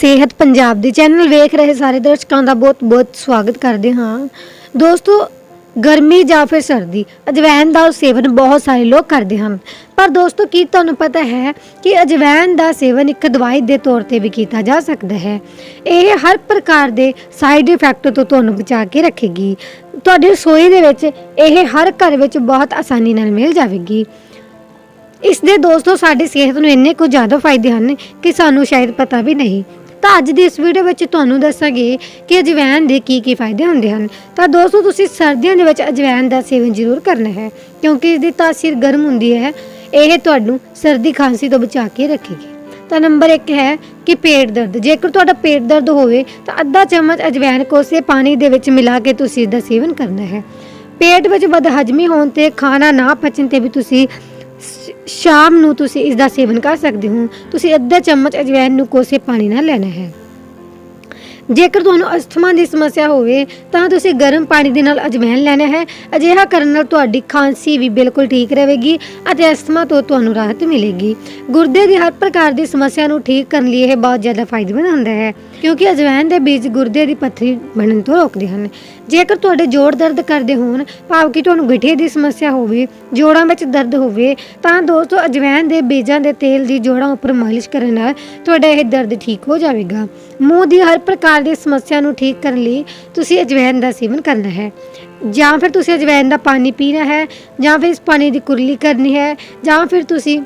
ਸਿਹਤ ਪੰਜਾਬ ਦੇ ਚੈਨਲ ਵੇਖ ਰਹੇ ਸਾਰੇ ਦਰਸ਼ਕਾਂ ਦਾ ਬਹੁਤ-ਬਹੁਤ ਸਵਾਗਤ ਕਰਦੇ ਹਾਂ। ਦੋਸਤੋ, ਗਰਮੀ ਜਾਂ ਫਿਰ ਸਰਦੀ ਅਜਵਾਇਨ ਦਾ ਸੇਵਨ ਬਹੁਤ ਸਾਰੇ ਲੋਕ ਕਰਦੇ ਹਨ। ਪਰ ਦੋਸਤੋ, ਕੀ ਤੁਹਾਨੂੰ ਪਤਾ ਹੈ ਕਿ ਅਜਵਾਇਨ ਦਾ ਸੇਵਨ ਇੱਕ ਦਵਾਈ ਦੇ ਤੌਰ ਤੇ ਵੀ ਕੀਤਾ ਜਾ ਸਕਦਾ ਹੈ। ਇਹ ਹਰ ਪ੍ਰਕਾਰ ਦੇ ਸਾਈਡ ਇਫੈਕਟ ਤੋਂ ਤੁਹਾਨੂੰ ਬਚਾ ਕੇ ਰੱਖੇਗੀ। ਤੁਹਾਡੀ ਰਸੋਈ ਦੇ ਵਿੱਚ ਇਹ ਹਰ ਘਰ ਵਿੱਚ ਬਹੁਤ ਆਸਾਨੀ ਨਾਲ ਮਿਲ ਜਾਵੇਗੀ। ਇਸ ਦੇ ਦੋਸਤੋ, ਸਾਡੀ ਸਿਹਤ ਨੂੰ ਇੰਨੇ ਕੁ ਜ਼ਿਆਦਾ ਫਾਇਦੇ ਹਨ ਕਿ ਸਾਨੂੰ ਸ਼ਾਇਦ ਪਤਾ ਵੀ ਨਹੀਂ। ਤਾਂ ਅੱਜ ਦੀ ਇਸ ਵੀਡੀਓ ਵਿੱਚ ਤੁਹਾਨੂੰ ਦੱਸਾਂਗੇ ਕਿ ਅਜਵਾਇਨ ਦੇ ਕੀ ਕੀ ਫਾਇਦੇ ਹੁੰਦੇ ਹਨ। ਤਾਂ ਦੋਸਤੋ, ਤੁਸੀਂ ਸਰਦੀਆਂ ਦੇ ਵਿੱਚ ਅਜਵਾਇਨ ਦਾ ਸੇਵਨ ਜ਼ਰੂਰ ਕਰਨਾ ਹੈ, ਕਿਉਂਕਿ ਇਸ ਦੀ ਤਾਸੀਰ ਗਰਮ ਹੁੰਦੀ ਹੈ। ਇਹ ਤੁਹਾਨੂੰ ਸਰਦੀ ਖਾਂਸੀ ਤੋਂ ਬਚਾ ਕੇ ਰੱਖੇਗੀ। ਤਾਂ ਨੰਬਰ 1 ਹੈ ਕਿ ਪੇਟ ਦਰਦ। ਜੇਕਰ ਤੁਹਾਡਾ ਪੇਟ ਦਰਦ ਹੋਵੇ, ਤਾਂ ਅੱਧਾ ਚਮਚ ਅਜਵਾਇਨ ਕੋਸੇ ਪਾਣੀ ਦੇ ਵਿੱਚ ਮਿਲਾ ਕੇ ਤੁਸੀਂ ਇਸ ਦਾ ਸੇਵਨ ਕਰਨਾ ਹੈ। ਪੇਟ ਵਿੱਚ ਬਦਹਜਮੀ ਹੋਣ ਤੇ ਖਾਣਾ ਨਾ ਪਚਣ ਤੇ ਵੀ ਤੁਸੀਂ ਸ਼ਾਮ ਨੂੰ ਤੁਸੀਂ ਇਸ ਦਾ ਸੇਵਨ ਕਰ ਸਕਦੇ ਹੋ। ਤੁਸੀਂ ਅੱਧਾ ਚਮਚ ਅਜਵਾਇਨ ਨੂੰ ਕੋਸੇ ਪਾਣੀ ਨਾਲ ਲੈਣਾ ਹੈ। ਜੇਕਰ ਤੁਹਾਨੂੰ ਅਸਥਮਾ ਦੀ ਸਮੱਸਿਆ ਹੋਵੇ, ਤਾਂ ਤੁਸੀਂ ਗਰਮ ਪਾਣੀ ਦੇ ਨਾਲ ਅਜਵਾਇਨ ਲੈਣਾ ਹੈ। ਅਜਿਹਾ ਕਰਨ ਨਾਲ ਤੁਹਾਡੀ ਖਾਂਸੀ ਵੀ ਬਿਲਕੁਲ ਠੀਕ ਰਹੇਗੀ ਅਤੇ ਅਸਥਮਾ ਤੋਂ ਤੁਹਾਨੂੰ ਰਾਹਤ ਮਿਲੇਗੀ। ਗੁਰਦੇ ਦੀ ਹਰ ਪ੍ਰਕਾਰ ਦੀ ਸਮੱਸਿਆ ਨੂੰ ਠੀਕ ਕਰਨ ਲਈ ਇਹ ਬਹੁਤ ਜ਼ਿਆਦਾ ਫਾਇਦੇਮੰਦ ਹੁੰਦਾ ਹੈ। ਕਿਉਂਕਿ ਅਜਵਾਇਨ ਦੇ ਬੀਜ ਗੁਰਦੇ ਦੀ ਪੱਥਰੀ ਬਣਨ ਤੋਂ ਰੋਕਦੇ ਹਨ। ਜੇਕਰ ਤੁਹਾਡੇ ਜੋੜ ਦਰਦ ਕਰਦੇ ਹੋਣ, ਭਾਵ ਕਿ ਤੁਹਾਨੂੰ ਗਠੀਏ ਦੀ ਸਮੱਸਿਆ ਹੋਵੇ, ਜੋੜਾਂ ਵਿੱਚ ਦਰਦ ਹੋਵੇ, ਤਾਂ ਦੋਸਤੋ ਅਜਵਾਇਨ ਦੇ ਬੀਜਾਂ ਦੇ ਤੇਲ ਦੀ ਜੋੜਾਂ ਉੱਪਰ ਮਾਲਿਸ਼ ਕਰਨ ਨਾਲ ਤੁਹਾਡਾ ਇਹ ਦਰਦ ਠੀਕ ਹੋ ਜਾਵੇਗਾ। ਮੂੰਹ ਦੀ ਹਰ ਪ੍ਰਕਾਰ ਦੀ ਸਮੱਸਿਆ ਨੂੰ ਠੀਕ ਕਰਨ ਲਈ ਤੁਸੀਂ ਅਜਵਾਇਨ ਦਾ ਸੇਵਨ ਕਰਨਾ ਹੈ। ਜਾਂ ਫਿਰ ਤੁਸੀਂ ਅਜਵਾਇਨ ਦਾ ਪਾਣੀ ਪੀਣਾ ਹੈ, ਜਾਂ ਫਿਰ ਇਸ ਪਾਣੀ ਦੀ ਕੁਰਲੀ ਕਰਨੀ ਹੈ, ਜਾਂ ਫਿਰ ਤੁਸੀਂ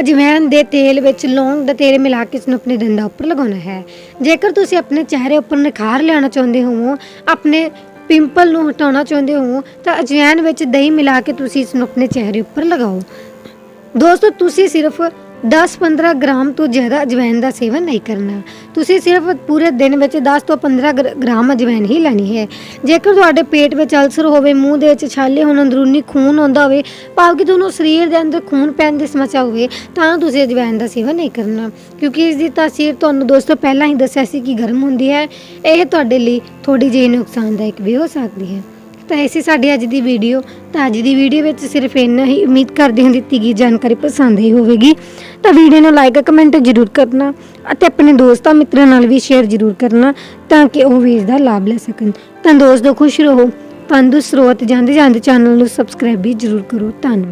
ਅਜਵਾਇਨ ਦੇ ਤੇਲ ਵਿੱਚ ਲੌਂਗ ਦਾ ਤੇਲ ਮਿਲਾ ਕੇ ਇਸ ਨੂੰ ਆਪਣੇ ਦੰਦਾਂ ਉੱਪਰ ਲਗਾਉਣਾ ਹੈ। ਜੇਕਰ ਤੁਸੀਂ ਆਪਣੇ ਚਿਹਰੇ ਉੱਪਰ ਨਿਖਾਰ ਲਿਆਉਣਾ ਚਾਹੁੰਦੇ ਹੋ ਆਪਣੇ ਪਿੰਪਲ ਨੂੰ ਹਟਾਉਣਾ ਚਾਹੁੰਦੇ ਹੋ ਤਾਂ ਅਜਵਾਇਨ ਵਿੱਚ ਦਹੀਂ ਮਿਲਾ ਕੇ ਤੁਸੀਂ ਇਸ ਨੂੰ ਆਪਣੇ ਚਿਹਰੇ ਉੱਪਰ ਲਗਾਓ। ਦੋਸਤੋ, ਤੁਸੀਂ ਸਿਰਫ 10-15 ਗ੍ਰਾਮ ਤੋਂ ਜ਼ਿਆਦਾ ਅਜਵਾਇਣ ਦਾ ਸੇਵਨ ਨਹੀਂ ਕਰਨਾ। ਤੁਸੀਂ ਸਿਰਫ ਪੂਰੇ ਦਿਨ ਵਿੱਚ 10 ਤੋਂ 15 ਗ੍ਰ- ਗ੍ਰਾਮ ਅਜਵਾਇਨ ਹੀ ਲੈਣੀ ਹੈ। ਜੇਕਰ ਤੁਹਾਡੇ ਪੇਟ ਵਿੱਚ ਅਲਸਰ ਹੋਵੇ, ਮੂੰਹ ਦੇ ਵਿੱਚ ਛਾਲੇ ਹੋਣ, ਅੰਦਰੂਨੀ ਖੂਨ ਆਉਂਦਾ ਹੋਵੇ ਭਾਵ ਕਿ ਤੁਹਾਨੂੰ ਸਰੀਰ ਦੇ ਅੰਦਰ ਖੂਨ ਪੈਣ ਦੀ ਸਮੱਸਿਆ ਹੋਵੇ, ਤਾਂ ਤੁਸੀਂ ਅਜਵਾਇਣ ਦਾ ਸੇਵਨ ਨਹੀਂ ਕਰਨਾ। ਕਿਉਂਕਿ ਇਸ ਦੀ ਤਾਸੀਰ ਤੁਹਾਨੂੰ ਦੋਸਤੋ ਪਹਿਲਾਂ ਹੀ ਦੱਸਿਆ ਸੀ ਕਿ ਗਰਮ ਹੁੰਦੀ ਹੈ। ਇਹ ਤੁਹਾਡੇ ਲਈ ਥੋੜੀ ਜਿਹੀ ਨੁਕਸਾਨਦਾਇਕ ਵੀ ਹੋ ਸਕਦੀ ਹੈ। ਤਾਂ ਐਸੀ ਸਾਡੀ ਅੱਜ ਦੀ ਵੀਡੀਓ। ਤਾਂ ਅੱਜ ਦੀ ਵੀਡੀਓ ਵਿੱਚ ਸਿਰਫ ਇੰਨਾ ਹੀ ਉਮੀਦ ਕਰਦੇ ਹਾਂ ਦਿੱਤੀ ਗਈ ਜਾਣਕਾਰੀ ਪਸੰਦ ਆਈ ਹੋਵੇਗੀ। ਤਾਂ ਵੀਡੀਓ ਨੂੰ ਲਾਈਕ ਕਮੈਂਟ ਜ਼ਰੂਰ ਕਰਨਾ ਅਤੇ ਆਪਣੇ ਦੋਸਤਾਂ ਮਿੱਤਰਾਂ ਨਾਲ ਵੀ ਸ਼ੇਅਰ ਜ਼ਰੂਰ ਕਰਨਾ ਤਾਂ ਕਿ ਉਹ ਵੀ ਇਸ ਦਾ ਲਾਭ ਲੈ ਸਕਣ। ਤਾਂ ਦੋਸਤੋ, ਖੁਸ਼ ਰਹੋ। ਤੰਦਰੁਸਤ ਰਹੋ ਤੇ ਜਾਂਦੇ ਜਾਂਦੇ ਚੈਨਲ ਨੂੰ ਸਬਸਕ੍ਰਾਈਬ ਵੀ ਜ਼ਰੂਰ ਕਰੋ। ਧੰਨਵਾਦ।